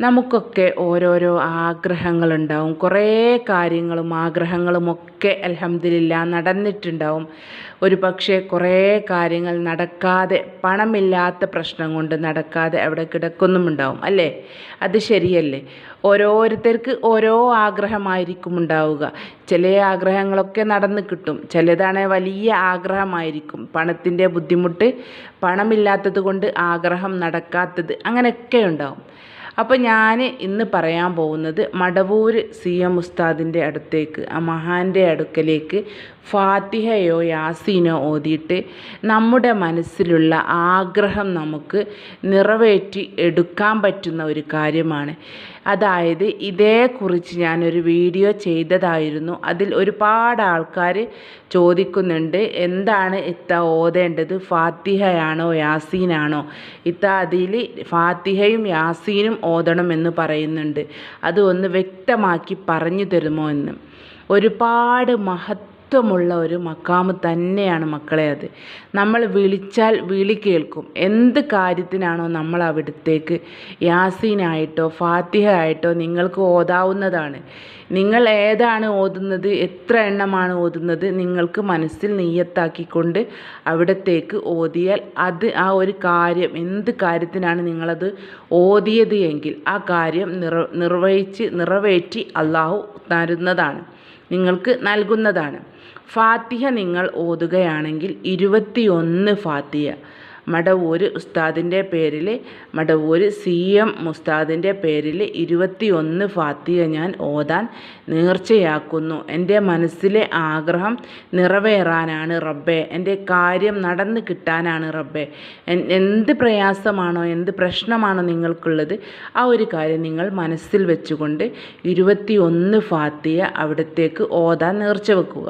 നമുക്കൊക്കെ ഓരോരോ ആഗ്രഹങ്ങളുണ്ടാവും. കുറേ കാര്യങ്ങളും ആഗ്രഹങ്ങളും ഒക്കെ അൽഹംദുലില്ല നടന്നിട്ടുണ്ടാവും. ഒരു പക്ഷേ കുറേ കാര്യങ്ങൾ നടക്കാതെ പണമില്ലാത്ത പ്രശ്നം കൊണ്ട് നടക്കാതെ അവിടെ കിടക്കുന്നുമുണ്ടാവും അല്ലേ? അത് ശരിയല്ലേ? ഓരോരുത്തർക്ക് ഓരോ ആഗ്രഹമായിരിക്കും ഉണ്ടാവുക. ചില ആഗ്രഹങ്ങളൊക്കെ നടന്ന് കിട്ടും. ചിലതാണ് വലിയ ആഗ്രഹമായിരിക്കും. പണത്തിന്റെ ബുദ്ധിമുട്ട് പണമില്ലാത്തത് കൊണ്ട് ആഗ്രഹം നടക്കാത്തത് അങ്ങനെയൊക്കെ ഉണ്ടാവും. അപ്പോൾ ഞാൻ ഇന്ന് പറയാൻ പോകുന്നത് മടവൂർ സി എം ഉസ്താദിന്റെ അടുത്തേക്ക് ആ മഹാന്റെ അടുക്കലേക്ക് ഫാത്തിഹയോ യാസീനോ ഓതിയിട്ട് നമ്മുടെ മനസ്സിലുള്ള ആഗ്രഹം നമുക്ക് നിറവേറ്റി എടുക്കാൻ പറ്റുന്ന ഒരു കാര്യമാണ്. അതായത് ഇതേക്കുറിച്ച് ഞാനൊരു വീഡിയോ ചെയ്തതായിരുന്നു. അതിൽ ഒരുപാട് ആൾക്കാർ ചോദിക്കുന്നുണ്ട് എന്താണ് ഇത്ത ഓതേണ്ടത്? ഫാത്തിഹയാണോ യാസീനാണോ? ഇത്ത അതിൽ ഫാത്തിഹയും യാസീനും ഓതണം എന്ന് പറയുന്നുണ്ട്. അത് ഒന്ന് വ്യക്തമാക്കി പറഞ്ഞു തരുമോ എന്ന്. ഒരുപാട് മഹത് മഹത്വമുള്ള ഒരു മക്കാമ് തന്നെയാണ് മക്കളെ അത്. നമ്മൾ വിളിച്ചാൽ വിളി കേൾക്കും. എന്ത് കാര്യത്തിനാണോ നമ്മൾ അവിടത്തേക്ക് യാസീനായിട്ടോ ഫാത്തിഹ ആയിട്ടോ നിങ്ങൾക്ക് ഓതാവുന്നതാണ്. നിങ്ങൾ ഏതാണ് ഓതുന്നത് എത്ര എണ്ണമാണ് ഓതുന്നത് നിങ്ങൾക്ക് മനസ്സിൽ നെയ്യത്താക്കിക്കൊണ്ട് അവിടത്തേക്ക് ഓതിയാൽ അത് ആ ഒരു കാര്യം എന്ത് കാര്യത്തിനാണ് നിങ്ങളത് ഓതിയത് എങ്കിൽ ആ കാര്യം നിറ നിർവഹിച്ച് നിറവേറ്റി അള്ളാഹു തരുന്നതാണ്. നിങ്ങൾക്ക് നൽകുന്നതാണ്. ഫാത്തിഹ നിങ്ങൾ ഓതുകയാണെങ്കിൽ ഇരുപത്തിയൊന്ന് ഫാത്തിഹ. മടവൂർ ഉസ്താദിന്റെ പേരിൽ മടവൂർ സി എം ഉസ്താദിന്റെ പേരിൽ ഇരുപത്തിയൊന്ന് ഫാത്തിഹ ഞാൻ ഓതാൻ നേർച്ചയാക്കുന്നു. എന്റെ മനസ്സിലെ ആഗ്രഹം നിറവേറാനാണ് റബ്ബെ. എന്റെ കാര്യം നടന്ന് കിട്ടാനാണ് റബ്ബെ. എന്ത് പ്രയാസമാണോ എന്ത് പ്രശ്നമാണോ നിങ്ങൾക്കുള്ളത് ആ ഒരു കാര്യം നിങ്ങൾ മനസ്സിൽ വെച്ചുകൊണ്ട് ഇരുപത്തിയൊന്ന് ഫാത്തിയ അവിടത്തേക്ക് ഓതാൻ നേർച്ച വെക്കുക.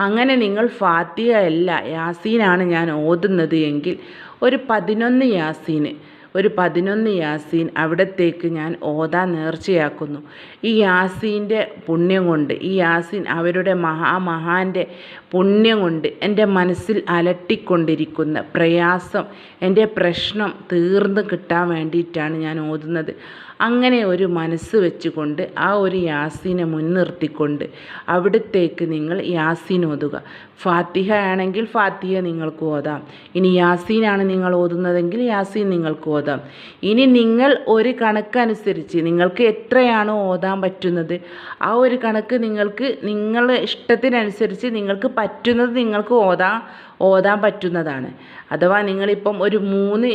അങ്ങനെ നിങ്ങൾ ഫാത്തിഹ അല്ല യാസീനാണ് ഞാൻ ഓതുന്നത് എങ്കിൽ ഒരു പതിനൊന്ന് യാസീന് ഒരു പതിനൊന്ന് യാസീൻ അവിടത്തേക്ക് ഞാൻ ഓതാൻ നേർച്ചയാക്കുന്നു. ഈ യാസീന്റെ പുണ്യം കൊണ്ട് ഈ യാസീൻ അവരുടെ മഹാമഹാന്റെ പുണ്യം കൊണ്ട് എന്റെ മനസ്സിൽ അലട്ടിക്കൊണ്ടിരിക്കുന്ന പ്രയാസം എന്റെ പ്രശ്നം തീർന്നു കിട്ടാൻ വേണ്ടിയിട്ടാണ് ഞാൻ ഓതുന്നത്. അങ്ങനെ ഒരു മനസ്സ് വെച്ചുകൊണ്ട് ആ ഒരു യാസീനെ മുൻനിർത്തിക്കൊണ്ട് അവിടത്തേക്ക് നിങ്ങൾ യാസീൻ ഓതുക. ഫാത്തിഹ ആണെങ്കിൽ ഫാത്തിഹ നിങ്ങൾക്ക് ഓതാം. ഇനി യാസീനാണ് നിങ്ങൾ ഓതുന്നതെങ്കിൽ യാസീൻ നിങ്ങൾക്ക് ഓതാം. ഇനി നിങ്ങൾ ഒരു കണക്കനുസരിച്ച് നിങ്ങൾക്ക് എത്രയാണോ ഓതാൻ പറ്റുന്നത് ആ ഒരു കണക്ക് നിങ്ങൾക്ക് നിങ്ങളുടെ ഇഷ്ടത്തിനനുസരിച്ച് നിങ്ങൾക്ക് പറ്റുന്നത് നിങ്ങൾക്ക് ഓതാം. ഓതാൻ പറ്റുന്നതാണ്. അഥവാ നിങ്ങളിപ്പം ഒരു മൂന്ന്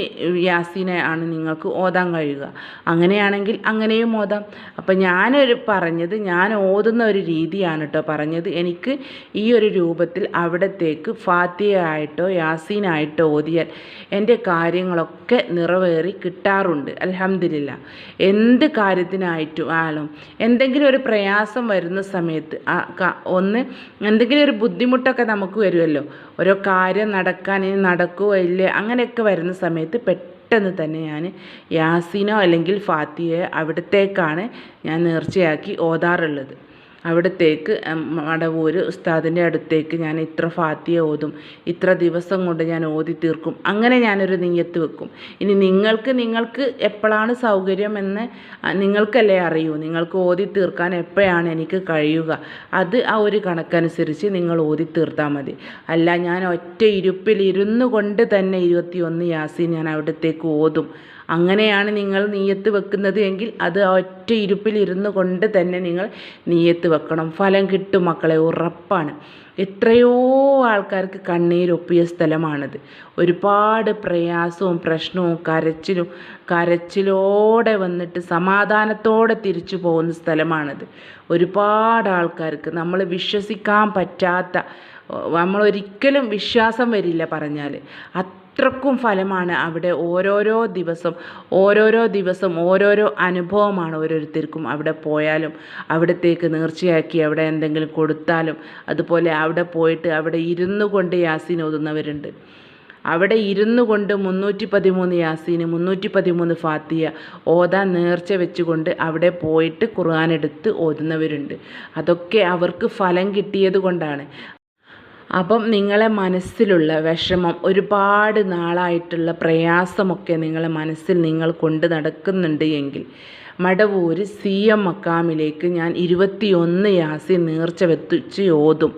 യാസീനെ ആണ് നിങ്ങൾക്ക് ഓതാൻ കഴിയുക. അങ്ങനെയാണെങ്കിൽ അങ്ങനെയും ഓതാം. അപ്പം ഞാനൊരു പറഞ്ഞത് ഞാൻ ഓതുന്ന ഒരു രീതിയാണ് കേട്ടോ പറഞ്ഞത്. എനിക്ക് ഈ ഒരു രൂപത്തിൽ അവിടത്തേക്ക് ഫാത്തിയായിട്ടോ യാസീനായിട്ടോ ഓതിയാൽ എന്റെ കാര്യങ്ങളൊക്കെ നിറവേറി കിട്ടാറുണ്ട്. അലഹമില്ല എന്ത് കാര്യത്തിനായിട്ടും ആളും എന്തെങ്കിലും ഒരു പ്രയാസം വരുന്ന സമയത്ത് ഒന്ന് എന്തെങ്കിലും ഒരു ബുദ്ധിമുട്ടൊക്കെ നമുക്ക് വരുമല്ലോ. ഓരോ കാര്യം നടക്കാൻ ഇനി നടക്കുമോ ഇല്ലേ? അങ്ങനെയൊക്കെ വരുന്ന സമയത്ത് പെട്ടെന്ന് തന്നെ ഞാൻ യാസീനോ അല്ലെങ്കിൽ ഫാത്തിയയോ അവിടത്തേക്കാണ് ഞാൻ നേർച്ചയാക്കി ഓതാറുള്ളത്. അവിടത്തേക്ക് മടവൂർ ഉസ്താദിന്റെ അടുത്തേക്ക് ഞാൻ ഇത്ര ഫാത്തിയ ഓതും ഇത്ര ദിവസം കൊണ്ട് ഞാൻ ഓതി തീർക്കും. അങ്ങനെ ഞാനൊരു നെയ്യത്ത് വെക്കും. ഇനി നിങ്ങൾക്ക് നിങ്ങൾക്ക് എപ്പോഴാണ് സൗകര്യമെന്ന് നിങ്ങൾക്കല്ലേ അറിയൂ. നിങ്ങൾക്ക് ഓതി തീർക്കാൻ എപ്പോഴാണ് എനിക്ക് കഴിയുക. അത് ആ ഒരു കണക്കനുസരിച്ച് നിങ്ങൾ ഓതി തീർത്താൽ മതി. അല്ല ഞാൻ ഒറ്റ ഇരുപ്പിൽ ഇരുന്നു കൊണ്ട് തന്നെ ഇരുപത്തിയൊന്ന് യാസി ഞാൻ അവിടത്തേക്ക് ഓതും. അങ്ങനെയാണ് നിങ്ങൾ നീയത്ത് വെക്കുന്നത് എങ്കിൽ അത് ഒറ്റ ഇരുപ്പിൽ ഇരുന്നു കൊണ്ട് തന്നെ നിങ്ങൾ നീയത്ത് വെക്കണം. ഫലം കിട്ടും മക്കളെ ഉറപ്പാണ്. എത്രയോ ആൾക്കാർക്ക് കണ്ണീരൊപ്പിയ സ്ഥലമാണിത്. ഒരുപാട് പ്രയാസവും പ്രശ്നവും കരച്ചിലും കരച്ചിലോടെ വന്നിട്ട് സമാധാനത്തോടെ തിരിച്ചു പോകുന്ന സ്ഥലമാണിത്. ഒരുപാട് ആൾക്കാർക്ക് നമ്മൾ വിശ്വസിക്കാൻ പറ്റാത്ത നമ്മളൊരിക്കലും വിശ്വാസം വരില്ല പറഞ്ഞാൽ അത്രക്കും ഫലമാണ് അവിടെ ഓരോരോ ദിവസം ഓരോരോ ദിവസം ഓരോരോ അനുഭവമാണ് ഓരോരുത്തർക്കും അവിടെ പോയാലും അവിടത്തേക്ക് നേർച്ചയാക്കി അവിടെ എന്തെങ്കിലും കൊടുത്താലും അതുപോലെ അവിടെ പോയിട്ട് അവിടെ ഇരുന്നു കൊണ്ട് യാസീൻ ഓതുന്നവരുണ്ട്. അവിടെ ഇരുന്നു കൊണ്ട് മുന്നൂറ്റി പതിമൂന്ന് യാസീന് മുന്നൂറ്റി പതിമൂന്ന് ഫാത്തിയ ഓതാൻ നേർച്ച വെച്ചുകൊണ്ട് അവിടെ പോയിട്ട് ഖുർആൻ എടുത്ത് ഓതുന്നവരുണ്ട്. അതൊക്കെ അവർക്ക് ഫലം കിട്ടിയത് കൊണ്ടാണ്. അപ്പം നിങ്ങളെ മനസ്സിലുള്ള വിഷമം ഒരുപാട് നാളായിട്ടുള്ള പ്രയാസമൊക്കെ നിങ്ങളെ മനസ്സിൽ നിങ്ങൾ കൊണ്ട് നടക്കുന്നുണ്ട് എങ്കിൽ മടവൂർ സി എം മക്കാമിലേക്ക് ഞാൻ ഇരുപത്തിയൊന്ന് യാസി നേർച്ച വെത്തിച്ച് ഓതും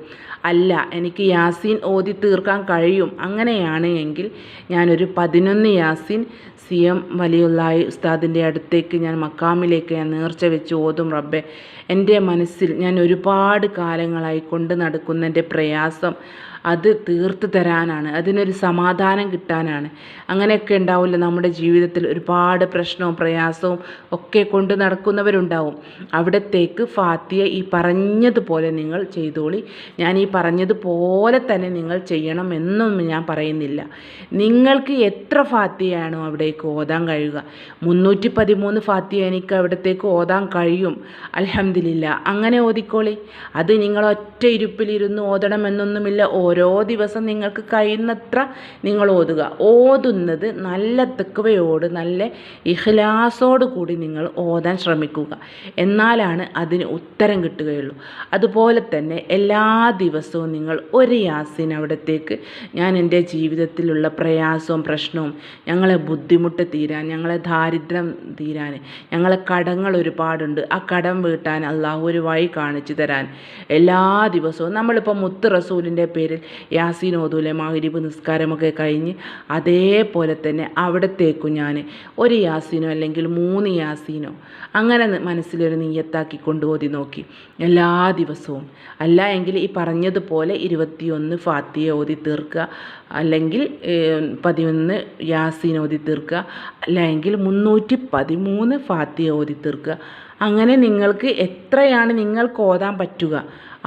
അല്ല എനിക്ക് യാസീൻ ഓതി തീർക്കാൻ കഴിയും. അങ്ങനെയാണ് എങ്കിൽ ഞാനൊരു പതിനൊന്ന് യാസീൻ സി എം വലിയുള്ളായി ഉസ്താദിന്റെ അടുത്തേക്ക് ഞാൻ മക്കാമിലേക്ക് ഞാൻ നേർച്ച വെച്ച് ഓതും റബ്ബെ. എന്റെ മനസ്സിൽ ഞാൻ ഒരുപാട് കാലങ്ങളായി കൊണ്ട് നടക്കുന്ന എന്റെ പ്രയാസം അത് തീർത്ത് തരാനാണ്. അതിനൊരു സമാധാനം കിട്ടാനാണ്. അങ്ങനെയൊക്കെ ഉണ്ടാവില്ല. നമ്മുടെ ജീവിതത്തിൽ ഒരുപാട് പ്രശ്നവും പ്രയാസവും ഒക്കെ കൊണ്ട് നടക്കുന്നവരുണ്ടാവും. അവിടത്തേക്ക് ഫാത്തിയ ഈ പറഞ്ഞതുപോലെ നിങ്ങൾ ചെയ്തോളി. ഞാൻ ഈ പറഞ്ഞതുപോലെ തന്നെ നിങ്ങൾ ചെയ്യണം എന്നൊന്നും ഞാൻ പറയുന്നില്ല. നിങ്ങൾക്ക് എത്ര ഫാത്തിയാണോ അവിടേക്ക് ഓതാൻ കഴിയുക? മുന്നൂറ്റി പതിമൂന്ന് ഫാത്തിയ എനിക്ക് അവിടത്തേക്ക് ഓതാൻ കഴിയും. അലഹമില്ല അങ്ങനെ ഓതിക്കോളി. അത് നിങ്ങൾ ഒറ്റ ഇരുപ്പിലിരുന്ന് ഓതണമെന്നൊന്നുമില്ല. ഓരോ ദിവസം നിങ്ങൾക്ക് കഴിയുന്നത്ര നിങ്ങൾ ഓതുക. ഓതുന്നത് നല്ല തെക്കുവയോട് നല്ല ഇഹ്ലാസോട് കൂടി നിങ്ങൾ ഓതാൻ ശ്രമിക്കുക. എന്നാലാണ് അതിന് ഉത്തരം കിട്ടുകയുള്ളൂ. അതുപോലെ തന്നെ എല്ലാ ദിവസവും നിങ്ങൾ ഒരു യാസിൻ അവിടത്തേക്ക് ഞാൻ എന്റെ ജീവിതത്തിലുള്ള പ്രയാസവും പ്രശ്നവും ഞങ്ങളെ ബുദ്ധിമുട്ട് തീരാൻ ഞങ്ങളെ ദാരിദ്ര്യം തീരാൻ ഞങ്ങളെ കടങ്ങൾ ഒരുപാടുണ്ട് ആ കടം വീട്ടാൻ അള്ളാഹു ഒരു വഴി കാണിച്ചു തരാൻ എല്ലാ ദിവസവും. നമ്മളിപ്പോൾ മുത്ത് റസൂലിന്റെ പേരിൽ യാസീൻ ഓതൂലെ മാഹിരിബ് നിസ്കാരമൊക്കെ കഴിഞ്ഞ് അതേപോലെ തന്നെ അവിടത്തേക്കും ഞാൻ ഒരു യാസീനോ അല്ലെങ്കിൽ മൂന്ന് യാസീനോ അങ്ങനെ മനസ്സിലൊരു നീയത്താക്കി കൊണ്ടുപോതി നോക്കി. എല്ലാ ദിവസവും. അല്ല എങ്കിൽ ഈ പറഞ്ഞതുപോലെ ഇരുപത്തിയൊന്ന് ഫാത്തിയ ഓതി തീർക്കുക. അല്ലെങ്കിൽ പതിനൊന്ന് യാസീൻ ഓതി തീർക്കുക. അല്ലെങ്കിൽ മുന്നൂറ്റി പതിമൂന്ന് ഫാത്തിയ ഓതി തീർക്കുക. അങ്ങനെ നിങ്ങൾക്ക് എത്രയാണ് നിങ്ങൾക്ക് ഓതാൻ പറ്റുക?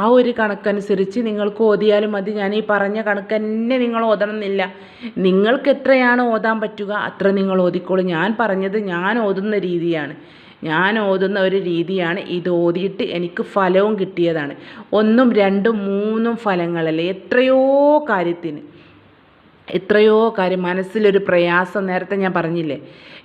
ആ ഒരു കണക്കനുസരിച്ച് നിങ്ങൾക്ക് ഓതിയാലും മതി. ഞാൻ ഈ പറഞ്ഞ കണക്ക് തന്നെ നിങ്ങൾ ഓതണം എന്നില്ല നിങ്ങൾക്ക് എത്രയാണ് ഓതാൻ പറ്റുക അത്ര നിങ്ങൾ ഓതിക്കോളൂ. ഞാൻ പറഞ്ഞത് ഞാൻ ഓതുന്ന രീതിയാണ്. ഞാൻ ഓതുന്ന ഒരു രീതിയാണ് ഇത് ഓതിയിട്ട് എനിക്ക് ഫലവും കിട്ടിയതാണ്. ഒന്നും രണ്ടും മൂന്നും ഫലങ്ങളല്ലേ? എത്രയോ കാര്യത്തിന്. എത്രയോ കാര്യം മനസ്സിലൊരു പ്രയാസം നേരത്തെ ഞാൻ പറഞ്ഞില്ലേ?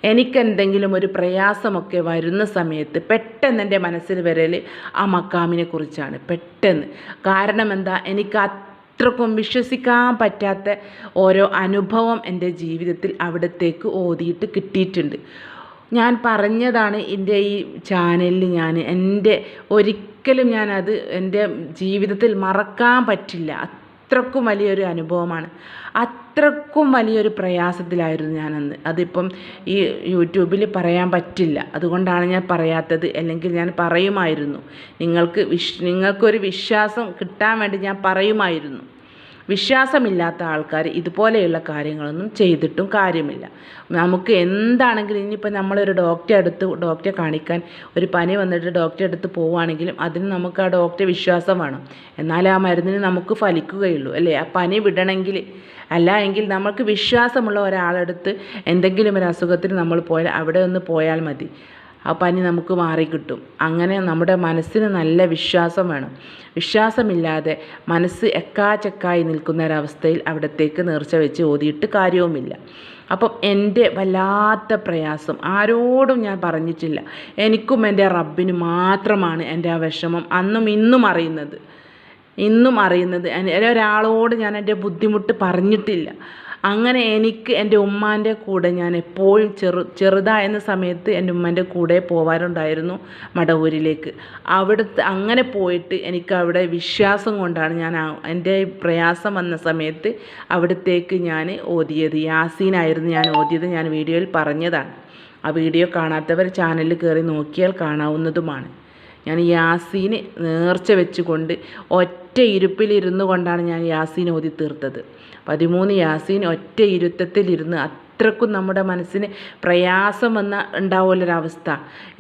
എനിക്കെന്തെങ്കിലും ഒരു പ്രയാസമൊക്കെ വരുന്ന സമയത്ത് പെട്ടെന്ന് എന്റെ മനസ്സിൽ വരൽ ആ മക്കാമിനെ കുറിച്ചാണ്. പെട്ടെന്ന്. കാരണം എന്താ? എനിക്ക് അത്രക്കും വിശ്വസിക്കാൻ പറ്റാത്ത ഓരോ അനുഭവം എന്റെ ജീവിതത്തിൽ അവിടത്തേക്ക് ഓതിയിട്ട് കിട്ടിയിട്ടുണ്ട്. ഞാൻ പറഞ്ഞതാണ് എന്റെ ഈ ചാനലിൽ ഞാൻ എന്റെ ഒരിക്കലും ഞാനത് എന്റെ ജീവിതത്തിൽ മറക്കാൻ പറ്റില്ല. അത്രക്കും വലിയൊരു അനുഭവമാണ്. അത്രക്കും വലിയൊരു പ്രയാസത്തിലായിരുന്നു ഞാനന്ന്. അതിപ്പം ഈ യൂട്യൂബിൽ പറയാൻ പറ്റില്ല. അതുകൊണ്ടാണ് ഞാൻ പറയാത്തത്. അല്ലെങ്കിൽ ഞാൻ പറയുമായിരുന്നു. നിങ്ങൾക്ക് വിശ് നിങ്ങൾക്കൊരു വിശ്വാസം കിട്ടാൻ വേണ്ടി ഞാൻ പറയുമായിരുന്നു. വിശ്വാസമില്ലാത്ത ആൾക്കാർ ഇതുപോലെയുള്ള കാര്യങ്ങളൊന്നും ചെയ്തിട്ടും കാര്യമില്ല. നമുക്ക് എന്താണെങ്കിലും ഇനിയിപ്പോൾ നമ്മളൊരു ഡോക്ടറെ അടുത്ത് ഡോക്ടറെ കാണിക്കാൻ ഒരു പനി വന്നിട്ട് ഡോക്ടറെ അടുത്ത് പോവുകയാണെങ്കിലും അതിന് നമുക്ക് ആ ഡോക്ടറെ വിശ്വാസം വേണം. എന്നാലേ ആ മരുന്നിന് നമുക്ക് ഫലിക്കുകയുള്ളൂ അല്ലേ? ആ പനി വിടണമെങ്കിൽ അല്ല എങ്കിൽ നമുക്ക് വിശ്വാസമുള്ള ഒരാളെടുത്ത് എന്തെങ്കിലും ഒരു അസുഖത്തിന് നമ്മൾ പോയാൽ അവിടെ ഒന്ന് പോയാൽ മതി. ആ പനി നമുക്ക് മാറിക്കിട്ടും. അങ്ങനെ നമ്മുടെ മനസ്സിന് നല്ല വിശ്വാസം വേണം. വിശ്വാസമില്ലാതെ മനസ്സ് എക്കാച്ചക്കായി നിൽക്കുന്ന ഒരവസ്ഥയിൽ അവിടത്തേക്ക് നേർച്ച വെച്ച് ഓതിയിട്ട് കാര്യവുമില്ല. അപ്പം എന്റെ വല്ലാത്ത പ്രയാസം. ആരോടും ഞാൻ പറഞ്ഞിട്ടില്ല. എനിക്കും എന്റെ റബ്ബിന് മാത്രമാണ് എന്റെ ആ വിഷമം അന്നും ഇന്നും അറിയുന്നത്. ഇന്നും അറിയുന്നത്. ഒരാളോട് ഞാൻ എന്റെ ബുദ്ധിമുട്ട് പറഞ്ഞിട്ടില്ല. അങ്ങനെ എനിക്ക് എന്റെ ഉമ്മാന്റെ കൂടെ ഞാൻ എപ്പോഴും ചെറു ചെറുതായിരുന്ന സമയത്ത് എന്റെ ഉമ്മന്റെ കൂടെ പോവാറുണ്ടായിരുന്നു മടവൂരിലേക്ക്. അവിടുത്തെ അങ്ങനെ പോയിട്ട് എനിക്ക് അവിടെ വിശ്വാസം കൊണ്ടാണ് ഞാൻ എന്റെ പ്രയാസം വന്ന സമയത്ത് അവിടത്തേക്ക് ഞാൻ ഓതിയത്. യാസീനായിരുന്നു ഞാൻ ഓതിയത് ഞാൻ വീഡിയോയിൽ പറഞ്ഞതാണ്. ആ വീഡിയോ കാണാത്തവർ ചാനലിൽ കയറി നോക്കിയാൽ കാണാവുന്നതുമാണ്. ഞാൻ യാസീന് നേർച്ച വെച്ചുകൊണ്ട് ഒറ്റ ഇരുപ്പിലിരുന്നു കൊണ്ടാണ് ഞാൻ യാസീൻ ഓതി തീർത്തത്. പതിമൂന്ന് യാസീൻ ഒറ്റ ഇരുത്തത്തിലിരുന്ന് അത്രക്കും നമ്മുടെ മനസ്സിന് പ്രയാസം വന്ന ഉണ്ടാവുമല്ലൊരവസ്ഥ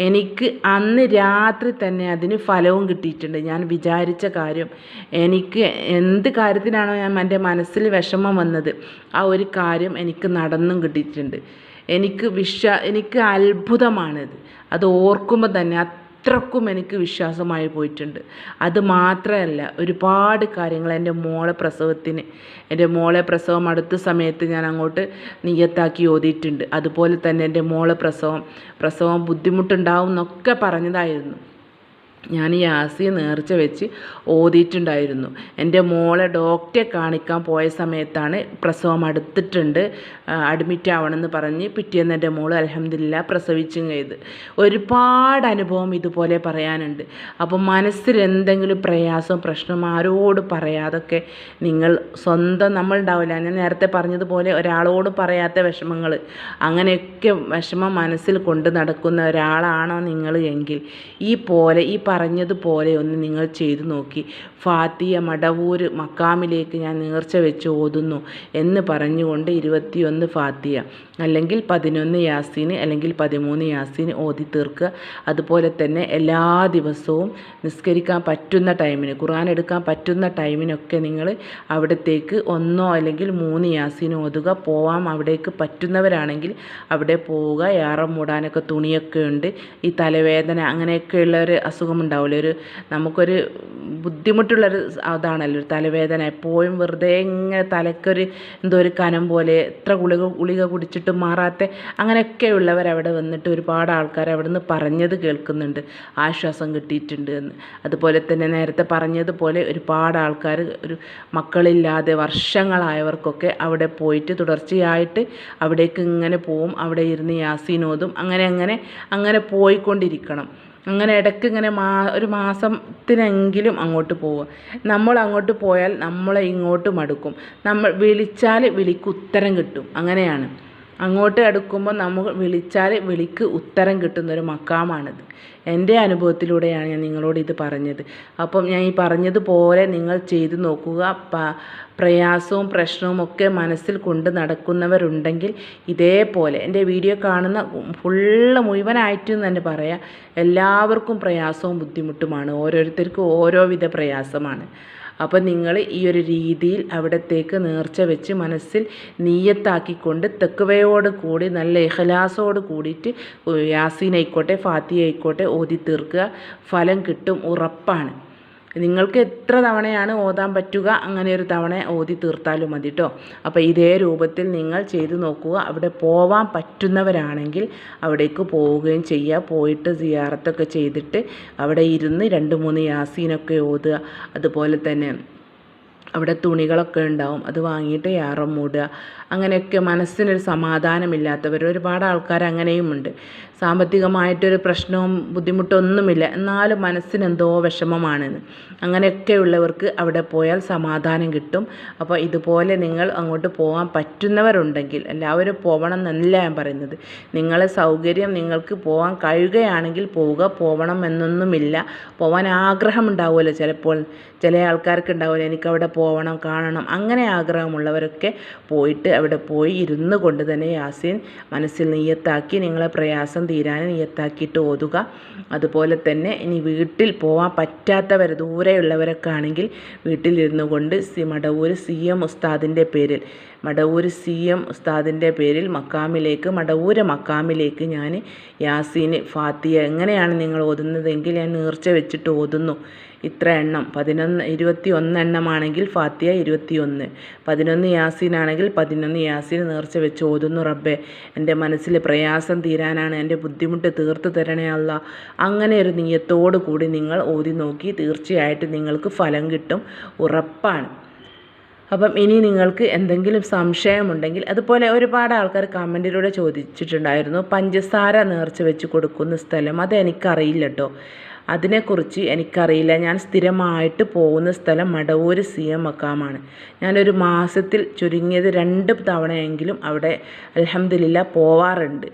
എനിക്ക് അന്ന് രാത്രി തന്നെ അതിന് ഫലവും കിട്ടിയിട്ടുണ്ട്. ഞാൻ വിചാരിച്ച കാര്യം എനിക്ക് എന്ത് കാര്യത്തിനാണോ ഞാൻ എന്റെ മനസ്സിൽ വിഷമം വന്നത് ആ ഒരു കാര്യം എനിക്ക് നടന്നും കിട്ടിയിട്ടുണ്ട്. എനിക്ക് വിശ്വ എനിക്ക് അത്ഭുതമാണിത്. അത് ഓർക്കുമ്പോൾ തന്നെ അത്രക്കും എനിക്ക് വിശ്വാസമായി പോയിട്ടുണ്ട്. അത് മാത്രമല്ല ഒരുപാട് കാര്യങ്ങൾ എന്റെ മോളെ പ്രസവത്തിന് എന്റെ മോളെ പ്രസവം അടുത്ത സമയത്ത് ഞാൻ അങ്ങോട്ട് നിയത്താക്കി ഓതിയിട്ടുണ്ട്. അതുപോലെ തന്നെ എന്റെ മോളെ പ്രസവം പ്രസവം ബുദ്ധിമുട്ടുണ്ടാവും എന്നൊക്കെ പറഞ്ഞതായിരുന്നു. ഞാൻ ഈ ആസി നേർച്ച വെച്ച് ഓതിയിട്ടുണ്ടായിരുന്നു. എന്റെ മോളെ ഡോക്ടറെ കാണിക്കാൻ പോയ സമയത്താണ് പ്രസവം അടുത്തിട്ടുണ്ട്. അഡ്മിറ്റ് ആവണമെന്ന് പറഞ്ഞ് പിറ്റേന്ന് എന്റെ മോൾ അലഹമില്ല പ്രസവിച്ചും ചെയ്ത്. ഒരുപാട് അനുഭവം ഇതുപോലെ പറയാനുണ്ട്. അപ്പം മനസ്സിൽ എന്തെങ്കിലും പ്രയാസവും പ്രശ്നം ആരോട് പറയാതൊക്കെ നിങ്ങൾ സ്വന്തം നമ്മൾ ഉണ്ടാവില്ല. ഞാൻ നേരത്തെ പറഞ്ഞതുപോലെ ഒരാളോട് പറയാത്ത വിഷമങ്ങൾ അങ്ങനെയൊക്കെ വിഷമം മനസ്സിൽ കൊണ്ട് നടക്കുന്ന ഒരാളാണോ നിങ്ങൾ എങ്കിൽ ഈ പോലെ ഈ പറഞ്ഞതുപോലെ ഒന്ന് നിങ്ങൾ ചെയ്തു നോക്കി. ഫാത്തിയ മടവൂർ മക്കാമിലേക്ക് ഞാൻ നേർച്ച വെച്ച് ഓതുന്നു എന്ന് പറഞ്ഞുകൊണ്ട് ഇരുപത്തിയൊന്ന് ഫാത്തിയ. അല്ലെങ്കിൽ പതിനൊന്ന് യാസീന് അല്ലെങ്കിൽ പതിമൂന്ന് യാസീന് ഓതി തീർക്കുക. അതുപോലെ തന്നെ എല്ലാ ദിവസവും നിസ്കരിക്കാൻ പറ്റുന്ന ടൈമിന് ഖുർആൻ എടുക്കാൻ പറ്റുന്ന ടൈമിനൊക്കെ നിങ്ങൾ അവിടത്തേക്ക് ഒന്നോ അല്ലെങ്കിൽ മൂന്ന് യാസീന് ഓതുക. പോവാം അവിടേക്ക് പറ്റുന്നവരാണെങ്കിൽ അവിടെ പോവുക. യാറം മൂടാനൊക്കെ തുണിയൊക്കെ ഉണ്ട്. ഈ തലവേദന അങ്ങനെയൊക്കെയുള്ള ഒരു അസുഖമുണ്ടാവില്ല? ഒരു നമുക്കൊരു ബുദ്ധിമുട്ടുള്ളൊരു അതാണല്ലോ ഒരു തലവേദന. എപ്പോഴും വെറുതെ ഇങ്ങനെ തലക്കൊരു എന്തോ ഒരു കനം പോലെ എത്ര ഗുളിക ഗുളിക കുടിച്ചിട്ടും മാറാത്ത അങ്ങനെയൊക്കെയുള്ളവർ അവിടെ വന്നിട്ട് ഒരുപാട് ആൾക്കാർ അവിടെ നിന്ന് പറഞ്ഞത് കേൾക്കുന്നുണ്ട്. ആശ്വാസം കിട്ടിയിട്ടുണ്ട് എന്ന്. അതുപോലെ തന്നെ നേരത്തെ പറഞ്ഞതുപോലെ ഒരുപാട് ആൾക്കാർ ഒരു മക്കളില്ലാതെ വർഷങ്ങളായവർക്കൊക്കെ അവിടെ പോയിട്ട് തുടർച്ചയായിട്ട് അവിടേക്ക് ഇങ്ങനെ പോവും. അവിടെ ഇരുന്ന് യാസീനോദും അങ്ങനെ അങ്ങനെ അങ്ങനെ പോയിക്കൊണ്ടിരിക്കണം. അങ്ങനെ ഇടയ്ക്ക് ഇങ്ങനെ മാ ഒരു മാസത്തിനെങ്കിലും അങ്ങോട്ട് പോവുക. നമ്മൾ അങ്ങോട്ട് പോയാൽ നമ്മളെ ഇങ്ങോട്ട് മടുക്കും. നമ്മൾ വിളിച്ചാൽ വിളിക്ക് ഉത്തരം കിട്ടും. അങ്ങനെയാണ്. അങ്ങോട്ട് അടുക്കുമ്പോൾ നമ്മൾ വിളിച്ചാൽ വിളിക്ക് ഉത്തരം കിട്ടുന്നൊരു മക്കാമാണിത്. എന്റെ അനുഭവത്തിലൂടെയാണ് ഞാൻ നിങ്ങളോട് ഇത് പറഞ്ഞത്. അപ്പം ഞാൻ ഈ പറഞ്ഞതുപോലെ നിങ്ങൾ ചെയ്തു നോക്കുക. പ്രയാസവും പ്രശ്നവും ഒക്കെ മനസ്സിൽ കൊണ്ട് നടക്കുന്നവരുണ്ടെങ്കിൽ ഇതേപോലെ എന്റെ വീഡിയോ കാണുന്ന ഫുള്ള് മുഴുവനായിട്ടും തന്നെ പറയാം. എല്ലാവർക്കും പ്രയാസവും ബുദ്ധിമുട്ടുമാണ്. ഓരോരുത്തർക്കും ഓരോവിധ പ്രയാസമാണ്. അപ്പോൾ നിങ്ങൾ ഈ ഒരു രീതിയിൽ അവിടത്തേക്ക് നേർച്ച വെച്ച് മനസ്സിൽ നീയത്താക്കിക്കൊണ്ട് തെക്കുവയോട് കൂടി നല്ല എഹലാസോട് കൂടിയിട്ട് യാസീനായിക്കോട്ടെ ഫാത്തി ആയിക്കോട്ടെ ഓതി തീർക്കുക ഫലം കിട്ടും ഉറപ്പാണ്. നിങ്ങൾക്ക് എത്ര തവണയാണ് ഓതാൻ പറ്റുക? അങ്ങനെ ഒരു തവണ ഓതി തീർത്താലും മതി കേട്ടോ അപ്പോൾ ഇതേ രൂപത്തിൽ നിങ്ങൾ ചെയ്തു നോക്കുക. അവിടെ പോവാൻ പറ്റുന്നവരാണെങ്കിൽ അവിടേക്ക് പോവുകയും ചെയ്യുക പോയിട്ട് സിയാറത്തൊക്കെ ചെയ്തിട്ട് അവിടെ ഇരുന്ന് രണ്ട് മൂന്ന് യാസീനൊക്കെ ഓതുക. അതുപോലെ തന്നെ അവിടെ തുണികളൊക്കെ ഉണ്ടാവും. അത് വാങ്ങിയിട്ട് യാറം മൂടുക അങ്ങനെയൊക്കെ മനസ്സിനൊരു സമാധാനമില്ലാത്തവർ ഒരുപാട് ആൾക്കാർ അങ്ങനെയുമുണ്ട്. സാമ്പത്തികമായിട്ടൊരു പ്രശ്നവും ബുദ്ധിമുട്ടൊന്നുമില്ല എന്നാലും മനസ്സിനെന്തോ വിഷമമാണെന്ന് അങ്ങനെയൊക്കെയുള്ളവർക്ക് അവിടെ പോയാൽ സമാധാനം കിട്ടും. അപ്പോൾ ഇതുപോലെ നിങ്ങൾ അങ്ങോട്ട് പോകാൻ പറ്റുന്നവരുണ്ടെങ്കിൽ എല്ലാവരും പോകണം എന്നല്ല ഞാൻ പറയുന്നത്. നിങ്ങളെ സൗകര്യം നിങ്ങൾക്ക് പോകാൻ കഴിയുകയാണെങ്കിൽ പോവുക പോകണം എന്നൊന്നുമില്ല. പോകാൻ ആഗ്രഹം ഉണ്ടാവുമല്ലോ ചിലപ്പോൾ. ചില ആൾക്കാർക്ക് ഉണ്ടാവുമല്ലോ എനിക്കവിടെ പോകണം കാണണം അങ്ങനെ ആഗ്രഹമുള്ളവരൊക്കെ പോയിട്ട് അവിടെ പോയി ഇരുന്ന് കൊണ്ട് തന്നെ യാസീൻ മനസ്സിൽ നെയ്യത്താക്കി നിങ്ങളെ പ്രയാസം തീരാൻ നിയത്താക്കിയിട്ട് ഓതുക. അതുപോലെ തന്നെ ഇനി വീട്ടിൽ പോകാൻ പറ്റാത്തവർ ദൂരെയുള്ളവരൊക്കെ ആണെങ്കിൽ വീട്ടിലിരുന്നു കൊണ്ട് സി മടവൂർ സി എം ഉസ്താദിന്റെ പേരിൽ മടവൂർ സി എം ഉസ്താദിന്റെ പേരിൽ മക്കാമിലേക്ക് മടവൂര് മക്കാമിലേക്ക് ഞാൻ യാസീന് ഫാത്തിയ എങ്ങനെയാണ് നിങ്ങൾ ഓതുന്നതെങ്കിൽ ഞാൻ നേർച്ച വെച്ചിട്ട് ഓതുന്നു. ഇത്ര എണ്ണം. പതിനൊന്ന് ഇരുപത്തി ഒന്ന് എണ്ണമാണെങ്കിൽ ഫാത്തിയ ഇരുപത്തി ഒന്ന് പതിനൊന്ന് യാസീനാണെങ്കിൽ പതിനൊന്ന് യാസീൻ നേർച്ച വെച്ച് ഓതുന്നു റബ്ബെ. എന്റെ മനസ്സിൽ പ്രയാസം തീരാനാണ്. എന്റെ ബുദ്ധിമുട്ട് തീർത്ത് തരണേ അല്ല. അങ്ങനെ ഒരു നീയത്തോടു കൂടി നിങ്ങൾ ഓതി നോക്കി തീർച്ചയായിട്ടും നിങ്ങൾക്ക് ഫലം കിട്ടും. ഉറപ്പാണ്. അപ്പം ഇനി നിങ്ങൾക്ക് എന്തെങ്കിലും സംശയമുണ്ടെങ്കിൽ അതുപോലെ ഒരുപാട് ആൾക്കാർ കമന്റിലൂടെ ചോദിച്ചിട്ടുണ്ടായിരുന്നു. പഞ്ചസാര നേർച്ച വെച്ച് കൊടുക്കുന്ന സ്ഥലം അതെനിക്കറിയില്ല കേട്ടോ അതിനെക്കുറിച്ച് എനിക്കറിയില്ല. ഞാൻ സ്ഥിരമായിട്ട് പോകുന്ന സ്ഥലം മടവൂർ സി എം മക്കാമാണ് ഞാനൊരു മാസത്തിൽ ചുരുങ്ങിയത് രണ്ട് തവണയെങ്കിലും അവിടെ അലഹമ്മദില്ല പോവാറുണ്ട്.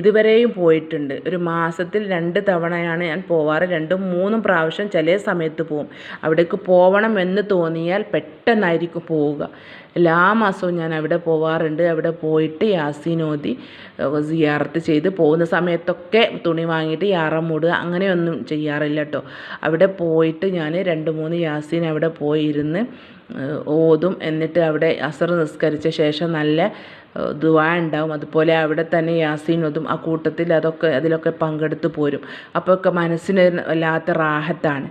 ഇതുവരെയും പോയിട്ടുണ്ട്. ഒരു മാസത്തിൽ രണ്ട് തവണയാണ് ഞാൻ പോവാറ്. രണ്ടും മൂന്നും പ്രാവശ്യം ചില സമയത്ത് പോവും. അവിടേക്ക് പോകണം എന്ന് തോന്നിയാൽ പെട്ടെന്നായിരിക്കും പോവുക. എല്ലാ മാസവും ഞാൻ അവിടെ പോവാറുണ്ട്. അവിടെ പോയിട്ട് യാസീൻ ഓതി സിയാറത്ത് ചെയ്ത് പോകുന്ന സമയത്തൊക്കെ തുണി വാങ്ങിയിട്ട് യാറം മൂടുക അങ്ങനെയൊന്നും ചെയ്യാറില്ല കേട്ടോ അവിടെ പോയിട്ട് ഞാൻ രണ്ട് മൂന്ന് യാസീൻ അവിടെ പോയിരുന്ന് ഓതും. എന്നിട്ട് അവിടെ അസർ നിസ്കരിച്ച ശേഷം നല്ല ദുആ ഉണ്ടാവും. അതുപോലെ അവിടെ തന്നെ യാസീൻ ഓതും ആ കൂട്ടത്തിൽ അതൊക്കെ അതിലൊക്കെ പങ്കെടുത്ത് പോരും. അപ്പോഴൊക്കെ മനസ്സിന് വല്ലാത്ത റാഹത്താണ്.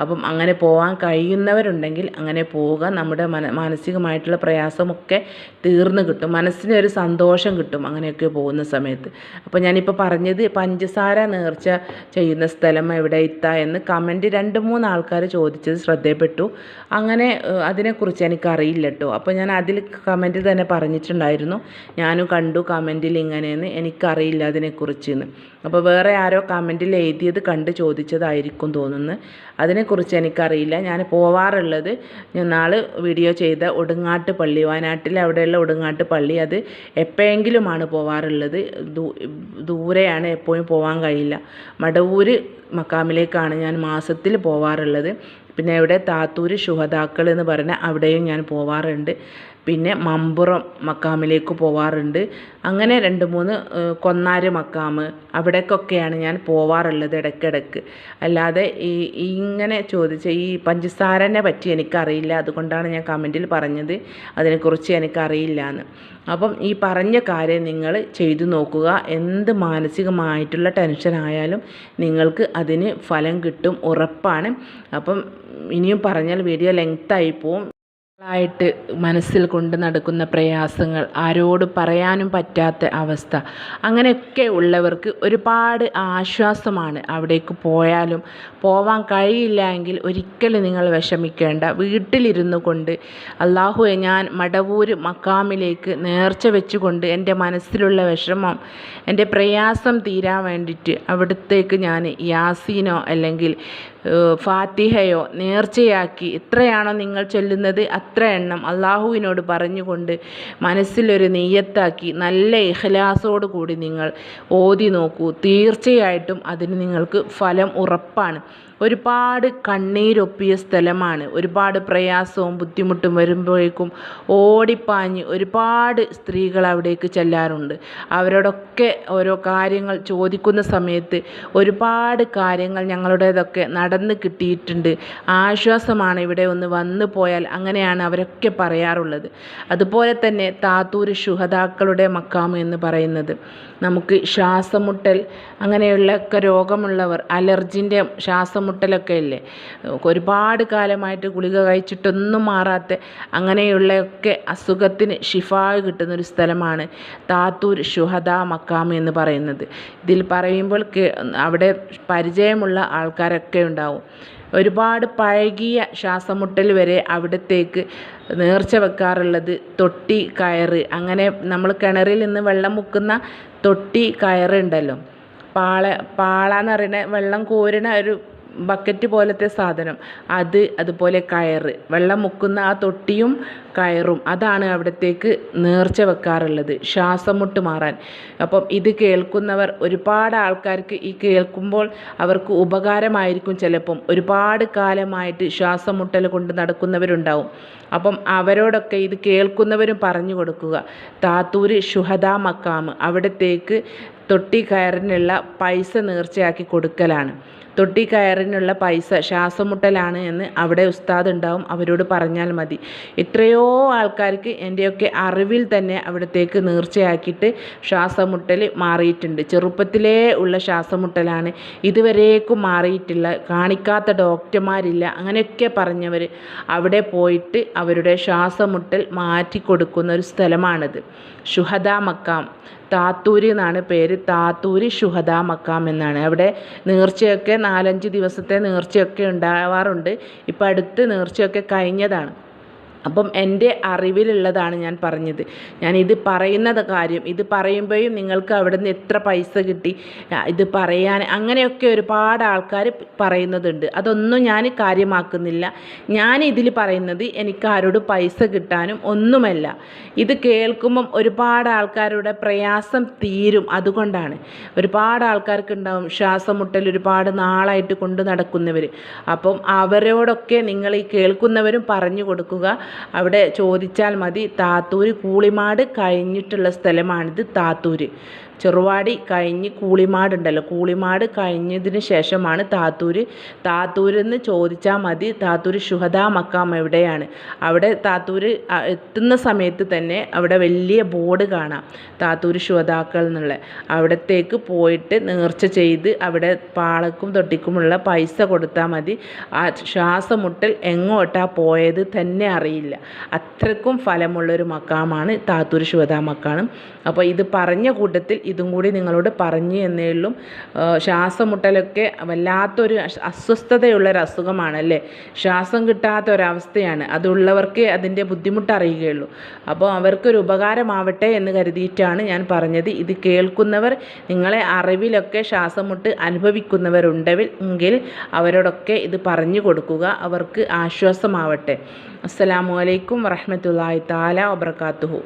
അപ്പം അങ്ങനെ പോകാൻ കഴിയുന്നവരുണ്ടെങ്കിൽ അങ്ങനെ പോവുക. നമ്മുടെ മന മാനസികമായിട്ടുള്ള പ്രയാസമൊക്കെ തീർന്നു കിട്ടും. മനസ്സിനൊരു സന്തോഷം കിട്ടും അങ്ങനെയൊക്കെ പോകുന്ന സമയത്ത്. അപ്പോൾ ഞാനിപ്പോൾ പറഞ്ഞത് പഞ്ചസാര നേർച്ച ചെയ്യുന്ന സ്ഥലം എവിടെ ഇത്ത എന്ന് കമന്റ് രണ്ട് മൂന്ന് ആൾക്കാർ ചോദിച്ചത് ശ്രദ്ധയപ്പെട്ടു. അങ്ങനെ അതിനെക്കുറിച്ച് എനിക്കറിയില്ല കേട്ടോ അപ്പോൾ ഞാൻ അതിൽ കമന്റിൽ തന്നെ പറഞ്ഞിട്ടുണ്ടായിരുന്നു. ഞാനും കണ്ടു കമന്റിൽ ഇങ്ങനെയെന്ന്. എനിക്കറിയില്ല അതിനെക്കുറിച്ച് എന്ന്. അപ്പോൾ വേറെ ആരോ കമന്റിൽ എഴുതിയത് കണ്ട് ചോദിച്ചതായിരിക്കും തോന്നുന്നു. അതിനെക്കുറിച്ച് എനിക്കറിയില്ല. ഞാൻ പോവാറുള്ളത് ഞാൻ നാൾ വീഡിയോ ചെയ്ത ഒടുങ്ങാട്ട് പള്ളി വയനാട്ടിൽ അവിടെയുള്ള ഒടുങ്ങാട്ട് പള്ളി. അത് എപ്പോഴെങ്കിലുമാണ് പോവാറുള്ളത്. ദൂരെയാണ് എപ്പോഴും പോവാൻ കഴിയില്ല. മടവൂര് മക്കാമിലേക്കാണ് ഞാൻ മാസത്തിൽ പോവാറുള്ളത്. പിന്നെ ഇവിടെ താത്തൂര് ശുഹതാക്കൾ എന്ന് പറഞ്ഞ അവിടെയും ഞാൻ പോവാറുണ്ട്. പിന്നെ മമ്പുറം മക്കാമിലേക്ക് പോവാറുണ്ട്. അങ്ങനെ രണ്ട് മൂന്ന് കൊന്നാര് മക്കാമ് അവിടേക്കൊക്കെയാണ് ഞാൻ പോവാറുള്ളത് ഇടയ്ക്കിടയ്ക്ക്. അല്ലാതെ ഈ ഇങ്ങനെ ചോദിച്ച ഈ പഞ്ചസാരനെ പറ്റി എനിക്കറിയില്ല. അതുകൊണ്ടാണ് ഞാൻ കമന്റിൽ പറഞ്ഞത്. അതിനെക്കുറിച്ച് എനിക്കറിയില്ല എന്ന് അപ്പം ഈ പറഞ്ഞ കാര്യം നിങ്ങൾ ചെയ്തു നോക്കുക. എന്ത് മാനസികമായിട്ടുള്ള ടെൻഷൻ ആയാലും നിങ്ങൾക്ക് അതിന് ഫലം കിട്ടും ഉറപ്പാണ്. അപ്പം ഇനിയും പറഞ്ഞാൽ വീഡിയോ ലെങ്ത്തായി പോവും. ായിട്ട് മനസ്സിൽ കൊണ്ട് നടക്കുന്ന പ്രയാസങ്ങൾ ആരോട് പറയാനും പറ്റാത്ത അവസ്ഥ അങ്ങനെയൊക്കെ ഉള്ളവർക്ക് ഒരുപാട് ആശ്വാസമാണ് അവിടേക്ക് പോയാലും. പോവാൻ കഴിയില്ല എങ്കിൽ ഒരിക്കലും നിങ്ങൾ വിഷമിക്കേണ്ട. വീട്ടിലിരുന്നു കൊണ്ട് അള്ളാഹുവെ ഞാൻ മടവൂര് മക്കാമിലേക്ക് നേർച്ച വെച്ചുകൊണ്ട് എന്റെ മനസ്സിലുള്ള വിഷമം എന്റെ പ്രയാസം തീരാൻ വേണ്ടിയിട്ട് അവിടത്തേക്ക് ഞാൻ യാസീനോ അല്ലെങ്കിൽ ഫാത്തിഹയോ നേർച്ചയാക്കി എത്രയാണോ നിങ്ങൾ ചൊല്ലുന്നത്? അത്ര എണ്ണം അള്ളാഹുവിനോട് പറഞ്ഞുകൊണ്ട് മനസ്സിലൊരു നെയ്യത്താക്കി നല്ല ഇഹ്ലാസോട് കൂടി നിങ്ങൾ ഓതി നോക്കൂ. തീർച്ചയായിട്ടും അതിന് നിങ്ങൾക്ക് ഫലം ഉറപ്പാണ്. ഒരുപാട് കണ്ണീരൊപ്പിയ സ്ഥലമാണ്. ഒരുപാട് പ്രയാസവും ബുദ്ധിമുട്ടും വരുമ്പോഴേക്കും ഓടിപ്പാഞ്ഞ് ഒരുപാട് സ്ത്രീകൾ അവിടേക്ക് ചെല്ലാറുണ്ട്. അവരോടൊക്കെ ഓരോ കാര്യങ്ങൾ ചോദിക്കുന്ന സമയത്ത് ഒരുപാട് കാര്യങ്ങൾ ഞങ്ങളുടേതൊക്കെ നടന്ന് കിട്ടിയിട്ടുണ്ട്. ആശ്വാസമാണ് ഇവിടെ ഒന്ന് വന്നു പോയാൽ അങ്ങനെയാണ് അവരൊക്കെ പറയാറുള്ളത്. അതുപോലെ തന്നെ താത്തൂർ ശുഹതാക്കളുടെ മക്കാമ് എന്ന് പറയുന്നത്. നമുക്ക് ശ്വാസമുട്ടൽ അങ്ങനെയുള്ള ഒക്കെ രോഗമുള്ളവർ അലർജിന്റെ ശ്വാസമുട്ടലൊക്കെ ഇല്ലേ ഒരുപാട് കാലമായിട്ട് ഗുളിക കഴിച്ചിട്ടൊന്നും മാറാത്ത അങ്ങനെയുള്ളയൊക്കെ അസുഖത്തിന് കിട്ടുന്ന ഒരു സ്ഥലമാണ് താത്തൂർ ഷുഹദ മക്കാം എന്ന് പറയുന്നത്. ഇതിൽ പറയുമ്പോൾ അവിടെ പരിചയമുള്ള ആൾക്കാരൊക്കെ ഉണ്ടാവും. ഒരുപാട് പഴകിയ ശ്വാസമുട്ടൽ വരെ അവിടത്തേക്ക് നേർച്ച വെക്കാറുള്ളത് തൊട്ടി കയറ് അങ്ങനെ നമ്മൾ കിണറിൽ നിന്ന് വെള്ളം മുക്കുന്ന തൊട്ടി കയറുണ്ടല്ലോ. പാള പാള എന്ന് പറയുന്ന വെള്ളം കോരുന്ന ഒരു ബക്കറ്റ് പോലത്തെ സാധനം. അത് അതുപോലെ കയറ് വെള്ളം മുക്കുന്ന ആ തൊട്ടിയും കയറും. അതാണ് അവിടത്തേക്ക് നേർച്ച വെക്കാറുള്ളത്. ശ്വാസം മുട്ട് മാറാൻ. അപ്പം ഇത് കേൾക്കുന്നവർ ഒരുപാട് ആൾക്കാർക്ക് ഈ കേൾക്കുമ്പോൾ അവർക്ക് ഉപകാരമായിരിക്കും ചിലപ്പം. ഒരുപാട് കാലമായിട്ട് ശ്വാസം മുട്ടൽ കൊണ്ട് നടക്കുന്നവരുണ്ടാവും. അപ്പം അവരോടൊക്കെ ഇത് കേൾക്കുന്നവരും പറഞ്ഞു കൊടുക്കുക. താത്തൂര് ഷുഹദ മക്കാമ് അവിടത്തേക്ക് തൊട്ടി കയറിനുള്ള പൈസ നേർച്ചയാക്കി കൊടുക്കലാണ്. തൊട്ടി കയറിനുള്ള പൈസ ശ്വാസമുട്ടലാണ് എന്ന് അവിടെ ഉസ്താദ് ഉണ്ടാവും അവരോട് പറഞ്ഞാൽ മതി. എത്രയോ ആൾക്കാർക്ക് എന്റെയൊക്കെ അറിവിൽ തന്നെ അവിടത്തേക്ക് നേർച്ചയാക്കിയിട്ട് ശ്വാസമുട്ടൽ മാറിയിട്ടുണ്ട്. ചെറുപ്പത്തിലേ ഉള്ള ശ്വാസമുട്ടലാണ് ഇതുവരേക്കും മാറിയിട്ടില്ല കാണിക്കാത്ത ഡോക്ടർമാരില്ല അങ്ങനെയൊക്കെ പറഞ്ഞവർ അവിടെ പോയിട്ട് അവരുടെ ശ്വാസമുട്ടൽ മാറ്റി കൊടുക്കുന്ന ഒരു സ്ഥലമാണിത്. ഷുഹദ മക്കാം. താത്തൂര് എന്നാണ് പേര്. താത്തൂര് ഷുഹദ മക്കാം എന്നാണ്. അവിടെ നേർച്ചയൊക്കെ നാലഞ്ച് ദിവസത്തെ നേർച്ചയൊക്കെ ഉണ്ടാവാറുണ്ട്. ഇപ്പം അടുത്ത് നേർച്ചയൊക്കെ കഴിഞ്ഞതാണ്. അപ്പം എന്റെ അറിവിലുള്ളതാണ് ഞാൻ പറഞ്ഞത്. ഞാൻ ഇത് പറയുന്നത് കാര്യം ഇത് പറയുമ്പോഴും നിങ്ങൾക്ക് അവിടെ നിന്ന് എത്ര പൈസ കിട്ടി ഇത് പറയാൻ അങ്ങനെയൊക്കെ ഒരുപാട് ആൾക്കാർ പറയുന്നതുണ്ട്. അതൊന്നും ഞാൻ കാര്യമാക്കുന്നില്ല. ഞാൻ ഇതിൽ പറയുന്നത് എനിക്ക് ആരോട് പൈസ കിട്ടാനും ഒന്നുമല്ല. ഇത് കേൾക്കുമ്പം ഒരുപാട് ആൾക്കാരുടെ പ്രയാസം തീരും അതുകൊണ്ടാണ്. ഒരുപാട് ആൾക്കാർക്ക് ഉണ്ടാവും ശ്വാസം മുട്ടൽ ഒരുപാട് നാളായിട്ട് കൊണ്ട് നടക്കുന്നവർ അപ്പം അവരോടൊക്കെ നിങ്ങൾ ഈ കേൾക്കുന്നവരും പറഞ്ഞു കൊടുക്കുക. അവിടെ ചോദിച്ചാൽ മതി. താത്തൂർ കൂളിമാട് കഴിഞ്ഞിട്ടുള്ള സ്ഥലമാണിത് താത്തൂർ ചെറുവാടി കഴിഞ്ഞ് കൂളിമാടുണ്ടല്ലോ കൂളിമാട് കഴിഞ്ഞതിന് ശേഷമാണ് താത്തൂർ താത്തൂരിൽ നിന്ന് ചോദിച്ചാൽ മതി. താത്തൂർ ശുഹദാ മക്കാം എവിടെയാണ്? അവിടെ താത്തൂർ എത്തുന്ന സമയത്ത് തന്നെ അവിടെ വലിയ ബോർഡ് കാണാം. താത്തൂർ ശുഹദാക്കൾ എന്നുള്ള. അവിടത്തേക്ക് പോയിട്ട് നേർച്ച ചെയ്ത് അവിടെ പാളക്കും തൊട്ടിക്കുമുള്ള പൈസ കൊടുത്താൽ മതി. ആ ശ്വാസമുട്ടൽ എങ്ങോട്ടാ പോയത് തന്നെ അറിയില്ല. അത്രക്കും ഫലമുള്ളൊരു മക്കാമാണ് താത്തൂർ ശുഹദാ മക്കാണ്. അപ്പോൾ ഇത് പറഞ്ഞ കൂട്ടത്തിൽ ഇതും കൂടി നിങ്ങളോട് പറഞ്ഞു എന്നേ ഉള്ളൂ. ശ്വാസമുട്ടലൊക്കെ വല്ലാത്തൊരു അസ്വസ്ഥതയുള്ള ഒരു അസുഖമാണല്ലേ? ശ്വാസം കിട്ടാത്ത ഒരവസ്ഥയാണ് അതുള്ളവർക്ക് അതിന്റെ ബുദ്ധിമുട്ട് അറിയുകയുള്ളൂ. അപ്പോൾ അവർക്കൊരു ഉപകാരമാവട്ടെ എന്ന് കരുതിയിട്ടാണ് ഞാൻ പറഞ്ഞത്. ഇത് കേൾക്കുന്നവർ നിങ്ങളെ അറിവിലൊക്കെ ശ്വാസമുട്ട് അനുഭവിക്കുന്നവരുണ്ടെങ്കിൽ എങ്കിൽ അവരോടൊക്കെ ഇത് പറഞ്ഞു കൊടുക്കുക. അവർക്ക് ആശ്വാസമാവട്ടെ. അസ്സലാമു അലൈക്കും വറഹ്മത്തുള്ളാഹി താല വബർക്കാത്തുഹു